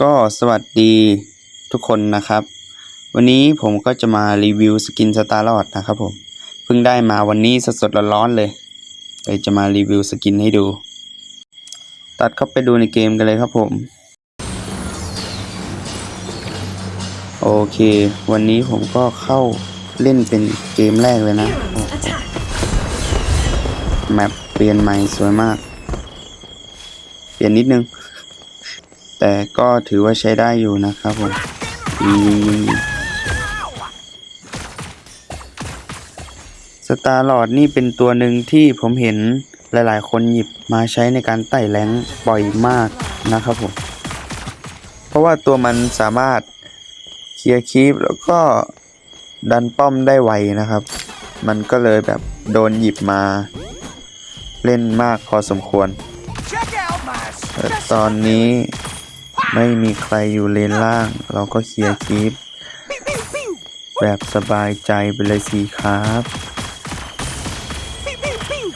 ก็สวัสดีทุกคนนะครับ วันนี้ผมก็จะมารีวิวสกินสตาร์ลอดนะครับผม เพิ่งได้มาวันนี้สดๆร้อนๆเลยเลยจะมารีวิวสกินให้ดู ตัดเข้าไปดูในเกมกันเลยครับผม โอเค วันนี้ผมก็เข้าเล่นเป็นเกมแรกเลยนะ แมปเปลี่ยนใหม่สวยมาก เปลี่ยนนิดนึง แต่ก็ถือว่าใช้ได้อยู่นะครับผมยิงสตาร์ลอดนี่เป็นตัวหนึ่งที่ผมเห็นหลายๆ คนหยิบมาใช้ในการไต่แรงค์บ่อยมากนะครับผม เพราะว่าตัวมันสามารถเคลียร์คีปแล้วก็ดันป้อมได้ไวนะครับ มันก็เลยแบบโดนหยิบมา เล่นมากพอสมควร ตอนนี้ ไม่มีใครอยู่เลนล่าง เราก็เคลียร์คีปแบบสบายใจไปเลยสิครับ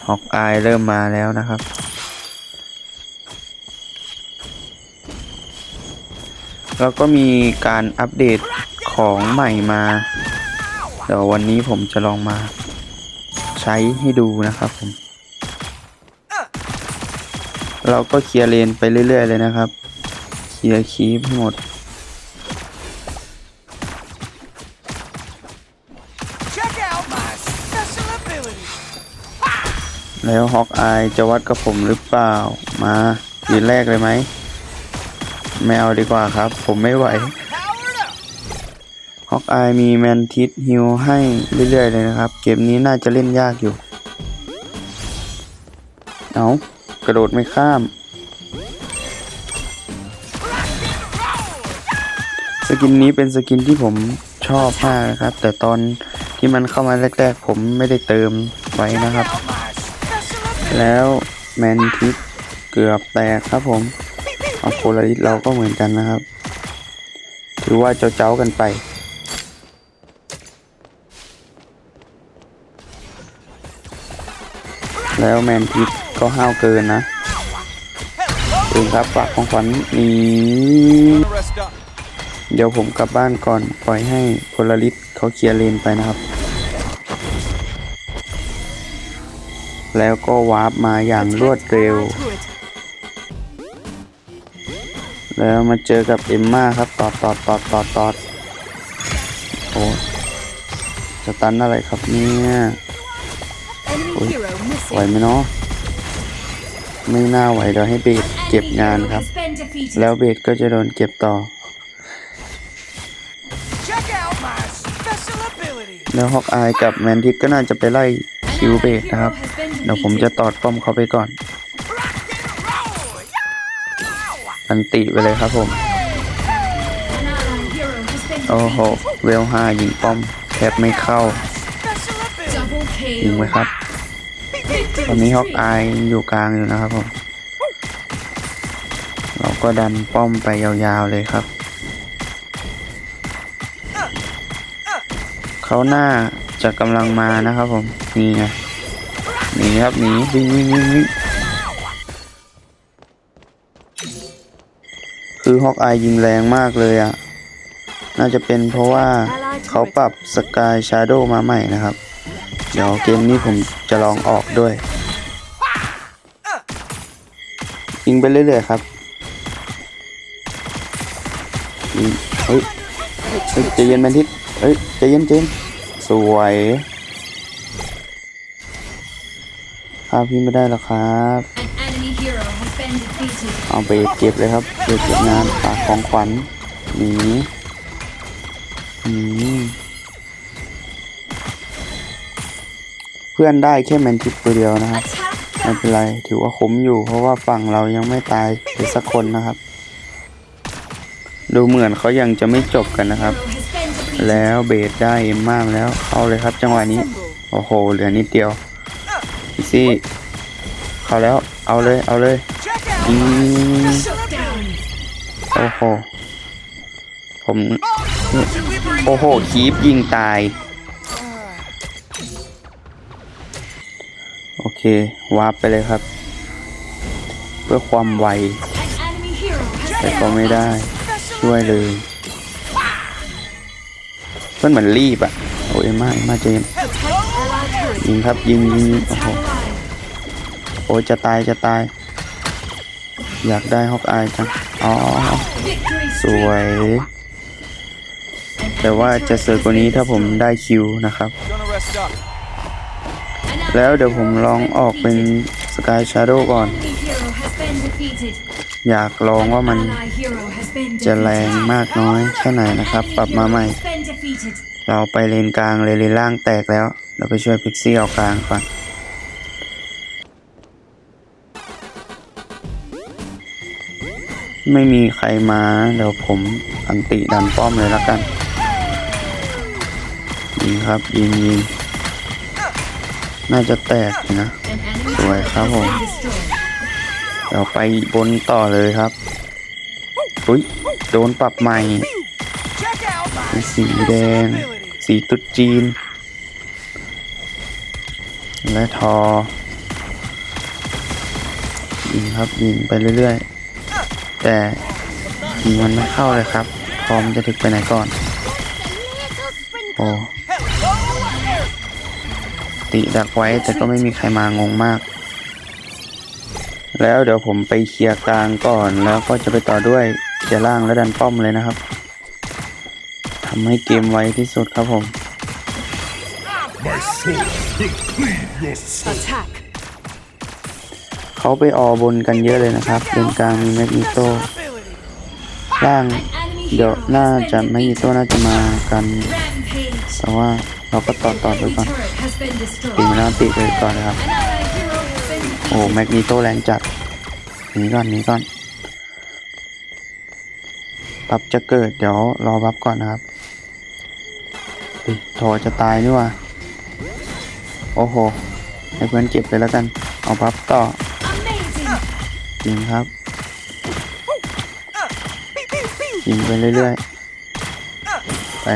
ฮอกอายเริ่มมาแล้วนะครับ แล้วก็มีการอัปเดตของใหม่มา เดี๋ยววันนี้ผมจะลองมาใช้ให้ดูนะครับผม เราก็เคลียร์เลนไปเรื่อย ๆ เลยนะครับ เคลียร์คีปให้หมด Check out my special ability แล้วฮอกอายจะวัดกับผมหรือเปล่า มายืนแรกเลยไหม ไม่เอาดีกว่าครับ ผมไม่ไหว powered up ฮอกอายมีแมนทิสฮิลให้เรื่อยๆเลยนะครับ เกมนี้น่าจะเล่นยากอยู่ เอากระโดดไม่ข้าม สกินนี้เป็นสกินที่ผมชอบมากนะครับ แต่ตอนที่มันเข้ามาแรกๆ ผมไม่ได้เติมไว้นะครับ แล้วแมนทิสเกือบแตกครับผมเอาโพลาริสเราก็เหมือนกันนะครับ ถือว่าเจ้าๆกันไป แล้วแมนทิสก็ห้าวเกินนะเองครับฝากของขวัญนี้ เดี๋ยวผมกลับบ้านก่อนปล่อยให้พลาริสเขาเคลียร์เลนไปนะครับ แล้วก็วาร์ปมาอย่างรวดเร็ว แล้วมาเจอกับเอมม่าครับตอดตอดตอดตอดตอดโอ้สตันอะไรครับเนี่ย Enemy Ui. hero ไหวไหมเนาะไม่น่าไหวเดี๋ยวให้เบสเก็บงานครับ แล้วเบสก็จะโดนเก็บต่อ แล้วฮอกอายกับแมนทิสก็น่าจะไปไล่คิวเบสนะครับ Hero has been เดี๋ยวผมจะ defeated. ตอดป้อมเขาไปก่อน rock and roll อันติไปเลยครับผม An ally hero has been โอ้โห defeated. เวลห้ายิงป้อมแทบไม่เข้า special ability Double ยิงไหม kill. ครับ ตอนนี้ฮอกอายอยู่กลางอยู่นะครับผม เราก็ดันป้อมไปยาวๆเลยครับ เขาหน้าจะกำลังมานะครับผมนี่ไงหนีครับหนีวิ่งวิ่งวิ่งวิ่งคือฮอกอายยิงแรงมากเลยอะ่ะ น่าจะเป็นเพราะว่าเขาปรับสกายชาร์โดมาใหม่นะครับ เดี๋ยวเกมนี้ผมจะลองออกด้วย ยิงไปเรื่อยๆครับเฮ้ยเฮ้ยใจเย็นแมนทิศ เฮ้ยใจเย็นเจนสวยพาพี่ไม่ได้หรอกครับ เอาไปเก็บเลยครับเก็บงานฝากของขวัญหนีอืมเพื่อนได้แค่แมนทิศตัวเดียวนะครับไม่เป็นไรถือว่าคุ้มอยู่ เพราะว่าฝั่งเรายังไม่ตายเลยสักคนนะครับ ดูเหมือนเขายังจะไม่จบกันนะครับ แล้วเบสได้เอ็มมากแล้วเอาเลยครับ จังหวะนี้ โอ้โห เหลือนิดเดียวอีซี่เข้าแล้วเอาเลยเอาเลยอืมโอ้โห ผมโอ้โหคีปยิงตาย โอเควาร์ปไปเลยครับ เพื่อความไว แต่ก็ไม่ได้ช่วยเลย เพื่อนเหมือนรีบอะโอ้ยมามาเจนยิงครับยิงยิงโอ้โหโอ้ยจะตายจะตาย อยากได้ฮอกอายจังอ๋อสวย แต่ว่าจะเสือกกว่านี้ถ้าผมได้คิวนะครับ แล้วเดี๋ยวผมลองออกเป็นสกายชาร์โดก่อน อยากลองว่ามันจะแรงมากน้อยแค่ไหนนะครับ ปรับมาใหม่ เราไปเลนกลางเลยเลนล่างแตกแล้ว เราไปช่วยพิกซี่ออกกลางก่อนไม่มีใครมาเดี๋ยวผมอันติดันป้อมเลยแล้วกันยิงครับยิงยิงน่าจะแตกนะสวยครับผมเดี๋ยวไปบนต่อเลยครับอุ้ยโดนปรับใหม่ สีแดง สีตุ๊ดจีน และทอยิงครับยิงไปเรื่อยๆ แต่ยิงมันไม่เข้าเลยครับ พร้อมจะถึกไปไหนก่อน โอ้ติดักไว้แต่ก็ไม่มีใครมางงมาก แล้วเดี๋ยวผมไปเคลียร์กลางก่อนแล้วก็จะไปต่อด้วยเคลียร์ล่างและดันป้อมเลยนะครับำให้เกมไวที่สุดครับผม My sword will cleave your soul. Attack. เขาไปออบนกันเยอะเลยนะครับเลนกลางมีแมกนิโต Special ability. ล่าง Enemy เดี๋ยว hero น่า has จะ been แมกนิโต defeated. น่าจะมากัน Rampage. แต่ว่าเราก็ต่อ An ต่อไป enemy ก่อน turret has been ตี destroyed. มาแล้วติเลยก่อนนะครับ An ally hero has been โอ้แม defeated. กนิโตแรงจัดหนีก่อนหนีก่อนบัฟจะเกิด เดี๋ยวรอบัฟก่อนนะครับ เฮ้ยโทรจะตายนี่ว่าโอ้โห ให้เพื่อนเก็บเลยแล้วกัน เอาบัฟต่อยิงครับยิงไปเรื่อยๆ ไป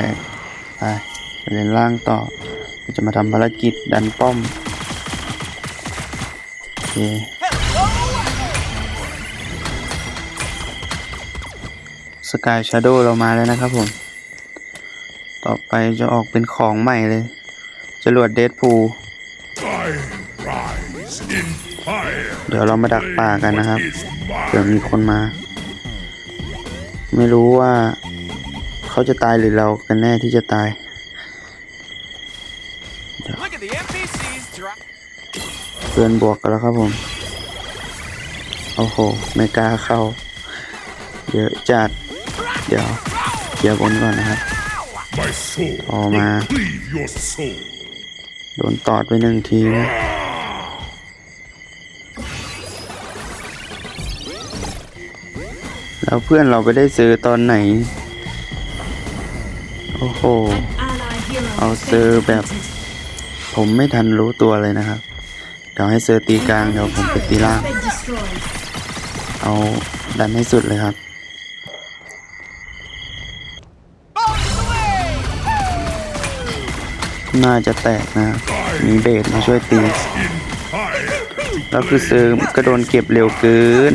ไปเล่นล่างต่อ จะมาทำภารกิจดันป้อมโอเคสกายชาโดเรามาแล้วนะครับผม ต่อไปจะออกเป็นของใหม่เลยจรวดเดดพูเดี๋ยวเรามาดักป่ากันนะครับเผื่อ mine. มีคนมา ไม่รู้ว่าเขาจะตายหรือเรากันแน่ที่จะตายเพื่อนบวกกันแล้วครับผม โอ้โห ไม่กล้าเข้า เยอะจัด เดี๋ยวเดี๋ยวบนก่อนนะครับ My sword Oh, will man. cleave your soul. โดนตอดไปหนึ่งทีนะแล้วเพื่อนเราไปได้ซื้อตอนไหน โอ้โห Ally hero I'll has been serve that. defeated. ผมไม่ทันรู้ตัวเลยนะครับ เดี๋ยวให้เซอร์ตีกลางเดี๋ยวผมไปตีล่าง Has been destroyed. เอาดันให้สุดเลยครับ น่าจะแตกนะ มีเบสมาช่วยตี แล้วคือซื้อก็โดนเก็บเร็วเกิน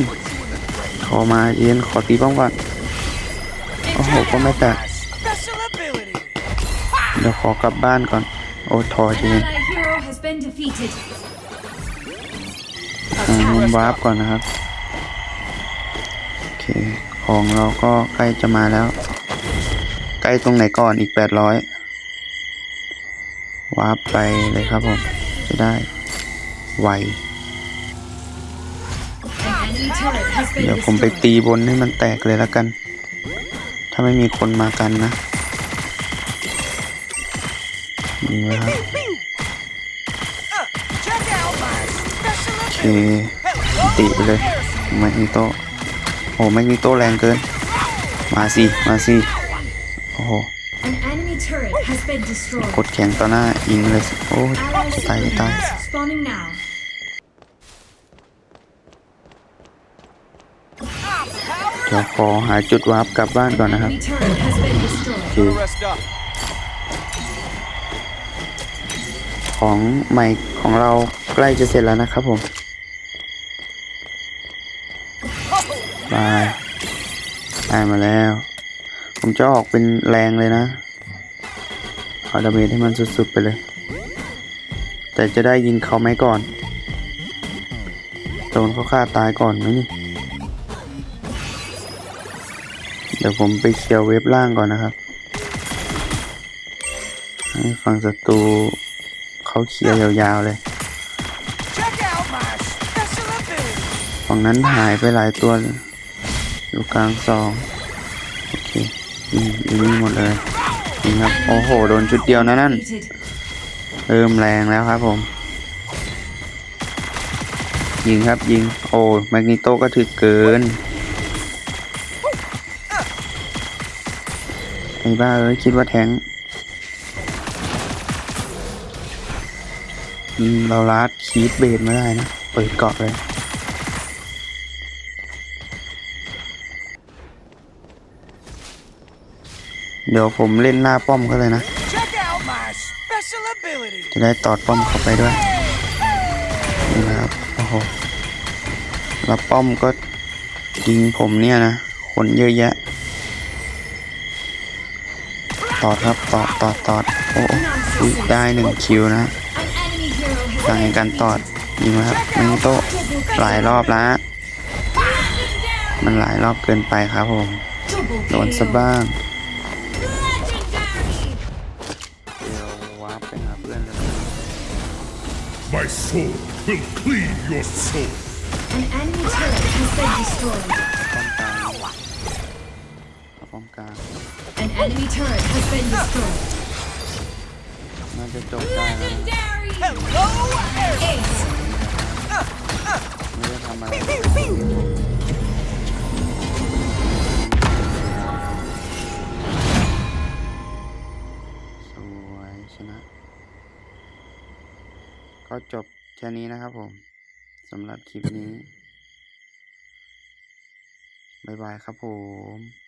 ขอมาเย็นขอตีป้องก่อน โอ้โห ก็ไม่แตก เดี๋ยวขอกลับบ้านก่อน โอ้ทอ An จริง ally hero has been defeated. อ่ามุมวาร์ปก่อนนะครับ โอเค ของเราก็ใกล้จะมาแล้ว ใกล้ตรงไหนก่อนอีกแปดร้อย วาร์ปไปเลยครับผมจะได้ ไว เดี๋ยวผมไปตีบนให้มันแตกเลยแล้วกัน ถ้าไม่มีคนมากันนะนี่นะครับโอเคติไปเลยแมกนิโตโอ้แมกนิโตแรงเกิน มาสิ มาสิ กดแข็งต่อหน้ายิงเลยโอ้ย Ally ตายตาย supporters spawning now. เดี๋ยวขอหาจุดวาร์ปกลับบ้านก่อนนะครับ Enemy turret has been destroyed. โอเค Gonna rest up. ของใหม่ของเราใกล้จะเสร็จแล้วนะครับผมบายได้มาแล้ว ผมจะออกเป็นแรงเลยนะเอาดาเมจให้มันสุดๆไปเลย แต่จะได้ยิงเขาไหมก่อนโดนเขาฆ่าตายก่อนไหมนี่เดี๋ยวผมไปเคลียร์เว็บล่างก่อนนะครับ ให้ฝั่งศัตรูเขาเคลียร์ยาวๆเลย ฝั่งนั้นหายไปหลายตัว อยู่กลางสอง โอเค อืมอยู่นี่หมดเลย นี่ครับ โอ้โห โดนชุดเดียวนะนั่น เริ่มแรงแล้วครับผม ยิงครับยิง โอ้แมกนิโตก็ถึกเกิน ไอ้บ้าเอ้ย คิดว่าแทงอืมเราลัดคีดเบสไม่ได้นะ เปิดเกาะเลย เดี๋ยวผมเล่นหน้าป้อมก็เลยนะ จะได้ตอดป้อมเข้าไปด้วยนี่นะครับโอ้โหแล้วป้อมก็ยิงผมเนี่ยนะคนเยอะแยะ ตอดครับตอดตอดตอดโอ้ยได้หนึ่งคิวนะอย่างการตอดยิงครับมิงโตหลายรอบแล้วมันหลายรอบเกินไปครับผมโดนซะบ้าง My sword will cleave your soul. An enemy turret has been destroyed. An enemy turret has been destroyed. Legendary! Hello, Ace! แค่นี้นะครับผมสำหรับคลิปนี้ บ๊ายบายครับผม